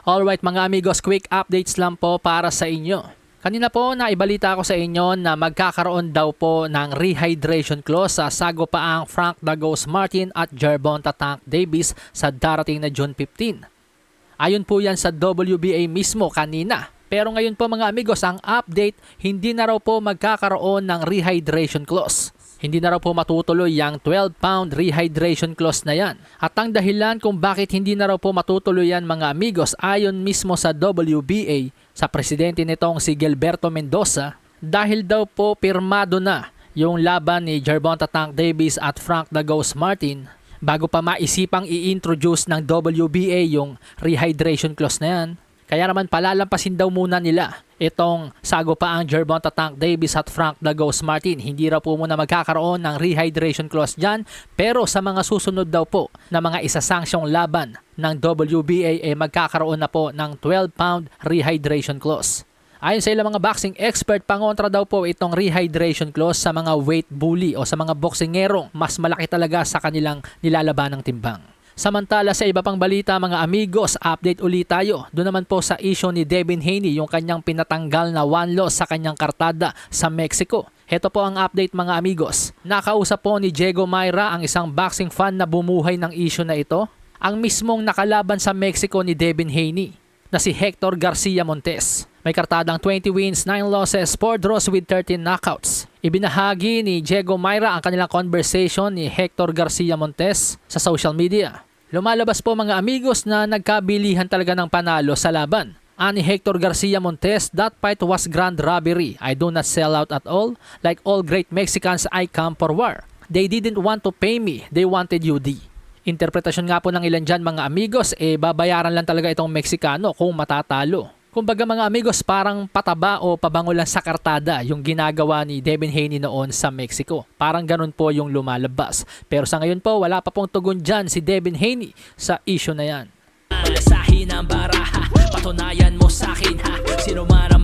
Alright mga amigos, quick updates lang po para sa inyo. Kanina po naibalita ko sa inyo na magkakaroon daw po ng rehydration clause sa sagopaang Frank Dagos Martin at Gervonta Tank Davis sa darating na June 15. Ayon po yan sa WBA mismo kanina. Pero ngayon po mga amigos, ang update, hindi na raw po magkakaroon ng rehydration clause. Hindi na raw po matutuloy yung 12-pound rehydration clause na yan. At ang dahilan kung bakit hindi na raw po matutuloy yan mga amigos ayon mismo sa WBA, sa presidente nitong si Gilberto Mendoza, dahil daw po pirmado na yung laban ni Gervonta Tank Davis at Frank Dagos Martin bago pa maisipang i-introduce ng WBA yung rehydration clause na yan. Kaya naman palalampasin daw muna nila itong sago pa ang Gervonta Tank Davis at Frank Dagos Martin. Hindi raw po muna magkakaroon ng rehydration clause dyan pero sa mga susunod daw po na mga isasanksyong laban ng WBA ay magkakaroon na po ng 12-pound rehydration clause. Ayon sa ilang mga boxing expert, pangontra daw po itong rehydration clause sa mga weight bully o sa mga boksingerong mas malaki talaga sa kanilang nilalaban ng timbang. Samantala sa iba pang balita mga amigos, update ulit tayo. Doon naman po sa issue ni Devin Haney, yung kanyang pinatanggal na one loss sa kanyang kartada sa Mexico. Heto po ang update mga amigos. Nakausap po ni Diego Mayra ang isang boxing fan na bumuhay ng issue na ito. Ang mismong nakalaban sa Mexico ni Devin Haney na si Hector Garcia Montes. May kartadang 20 wins, 9 losses, 4 draws with 13 knockouts. Ibinahagi ni Diego Mayra ang kanilang conversation ni Hector Garcia Montes sa social media. Lumalabas po mga amigos na nagkabilihan talaga ng panalo sa laban. Ani Hector Garcia Montes, that fight was grand robbery. I do not sell out at all. Like all great Mexicans, I come for war. They didn't want to pay me, they wanted UD. Interpretasyon nga po ng ilan dyan mga amigos, eh babayaran lang talaga itong Meksikano kung matatalo. Kumbaga mga amigos, parang pataba o pabango lang sa kartada yung ginagawa ni Devin Haney noon sa Mexico. Parang ganun po yung lumalabas. Pero sa ngayon po, wala pa pong tugon dyan si Devin Haney sa issue na yan. Alasahin ang baraha, patunayan mo sa akin ha, sino man